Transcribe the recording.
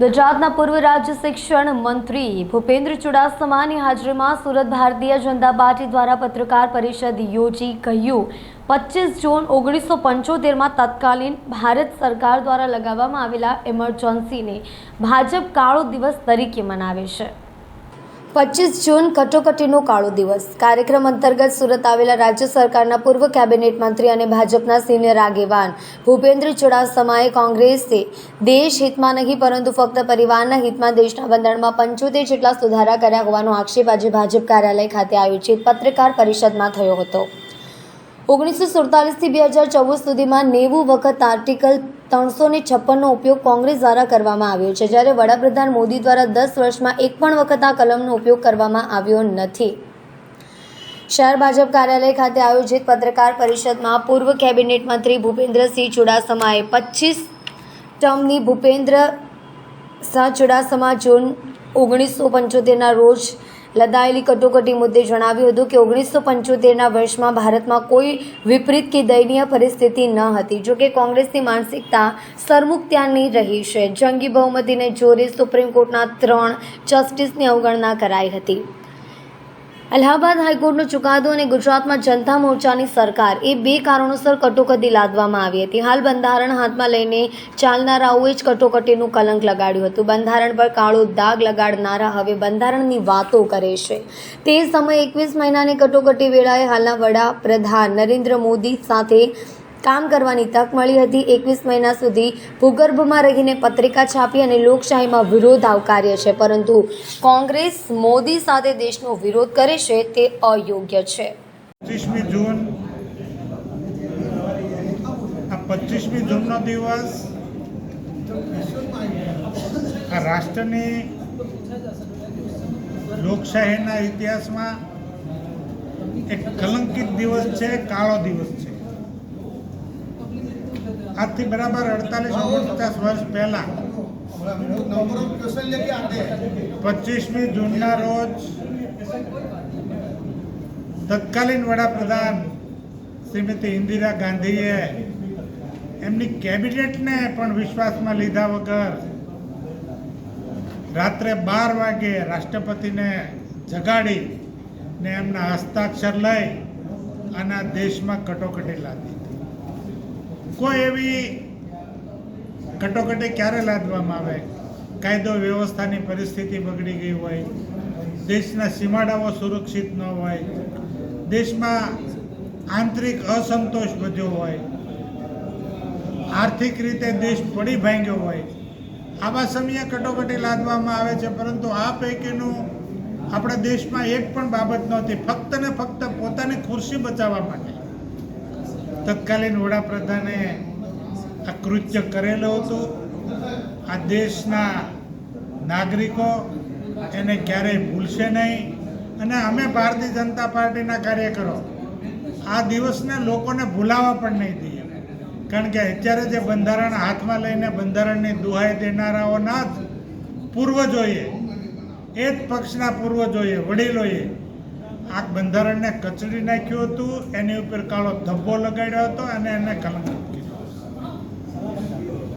ગુજરાતના પૂર્વ રાજ્ય શિક્ષણ મંત્રી ભૂપેન્દ્ર ચુડાસમાની હાજરીમાં સુરત ભારતીય જનતા પાર્ટી દ્વારા પત્રકાર પરિષદ યોજી કહ્યું, પચીસ જૂન ઓગણીસો પંચોતેરમાં તત્કાલીન ભારત સરકાર દ્વારા લગાવવામાં આવેલા ઇમરજન્સીને ભાજપ કાળો દિવસ તરીકે મનાવે છે. પચીસ જૂન કટોકટીનો કાળો દિવસ. કાર્યક્રમ અંતર્ગત સુરત આવેલા રાજ્ય સરકારના પૂર્વ કેબિનેટ મંત્રી અને ભાજપના સિનિયર આગેવાન ભૂપેન્દ્ર ચુડાસમાએ કોંગ્રેસે દેશ હિતમાં નહીં, પરંતુ ફક્ત પરિવારના હિતમાં દેશના બંધારણમાં પંચોતેર જેટલા સુધારા કર્યા હોવાનો આક્ષેપ આજે ભાજપ કાર્યાલય ખાતે આયોજિત પત્રકાર પરિષદમાં થયો હતો. ઓગણીસો સુડતાલીસથી બે હજાર ચૌદ સુધીમાં નેવું વખત આર્ટિકલ ત્રણસો ને છપ્પનનો ઉપયોગ કોંગ્રેસ દ્વારા કરવામાં આવ્યો છે, જ્યારે વડાપ્રધાન મોદી દ્વારા દસ વર્ષમાં એક પણ વખત આ કલમનો ઉપયોગ કરવામાં આવ્યો નથી. શહેર ભાજપ કાર્યાલય ખાતે આયોજિત પત્રકાર પરિષદમાં પૂર્વ કેબિનેટ મંત્રી ભૂપેન્દ્રસિંહ ચુડાસમાએ પચીસ ટર્મની ભૂપેન્દ્ર શાહ ચુડાસમા જૂન ઓગણીસો પંચોતેરના રોજ લદાયેલી કટોકટી મુદ્દે જણાવ્યું હતું કે ઓગણીસો પંચોતેરના વર્ષમાં ભારતમાં કોઈ વિપરીત કે દયનીય પરિસ્થિતિ ન હતી. જોકે કોંગ્રેસની માનસિકતા સરમુખત્યારની રહી છે. જંગી બહુમતીને જોરે સુપ્રીમ કોર્ટના ત્રણ જસ્ટિસની અવગણના કરાઈ હતી. અલ્હાબાદ હાઈકોર્ટનો ચુકાદો અને ગુજરાતમાં જનતા મોરચાની સરકાર એ બે કારણોસર કટોકટી લાદવામાં આવી હતી. હાલ બંધારણ હાથમાં લઈને ચાલનારાઓએ જ કટોકટીનું કલંક લગાડ્યું હતું. બંધારણ પર કાળો દાગ લગાડનારા હવે બંધારણની વાતો કરે છે. તે સમયે એકવીસ મહિનાની કટોકટી વેળાએ હાલના વડાપ્રધાન નરેન્દ્ર મોદી સાથે કામ કરવાની તક મળી હતી. એકવીસ મહિના સુધી ભૂગર્ભમાં રહીને પત્રિકા છાપી અને લોકશાહીમાં વિરોધ આવકાર્ય છે. પરંતુ કોંગ્રેસ મોદી સાથે દેશનો વિરોધ કરે છે તે અયોગ્ય છે. પચીસમી જૂન, આ પચીસમી જૂનનો દિવસ આ રાષ્ટ્રની લોકશાહીના ઇતિહાસમાં એક કલંકિત દિવસ છે, કાળો દિવસ છે. આજથી બરાબર અડતાલીસ ઓગણપચાસ વર્ષ પહેલા. પચીસમી જૂનના રોજ તત્કાલીન વડાપ્રધાન શ્રીમતી ઇન્દિરા ગાંધીએ એમની કેબિનેટને પણ વિશ્વાસમાં લીધા વગર રાત્રે બાર વાગે રાષ્ટ્રપતિને જગાડી ને એમના હસ્તાક્ષર લઈ અને દેશમાં કટોકટી લાદી. કોઈ એવી કટોકટી ક્યારે લાદવામાં આવે? કાયદો વ્યવસ્થાની પરિસ્થિતિ બગડી ગઈ હોય, દેશના સીમાડાઓ સુરક્ષિત ન હોય, દેશમાં આંતરિક અસંતોષ વધ્યો હોય, આર્થિક રીતે દેશ પડી ભાંગ્યો હોય, આવા સમયે કટોકટી લાદવામાં આવે છે, પરંતુ આ પૈકીનું આપણા દેશમાં એક પણ બાબત નહોતી. ફક્ત ને ફક્ત પોતાની ખુરશી બચાવવા માટે. તત્કાલીન વડાપ્રધાને આ કૃત્ય કરેલું હતું. આ દેશના નાગરિકો એને ક્યારેય ભૂલશે નહીં અને અમે ભારતીય જનતા પાર્ટીના કાર્યકરો આ દિવસને લોકોને ભૂલાવા પણ નહીં દઈએ. કારણ કે અત્યારે જે બંધારણ હાથમાં લઈને બંધારણની દુહાઈ દેનારાઓના જ પૂર્વજોએ, એ જ પક્ષના પૂર્વજોએ, વડીલોએ આ બંધારણને કચડી નાખ્યું હતું એની ઉપર કાળો ધબ્બો લગાડ્યો હતો અને એને કલંક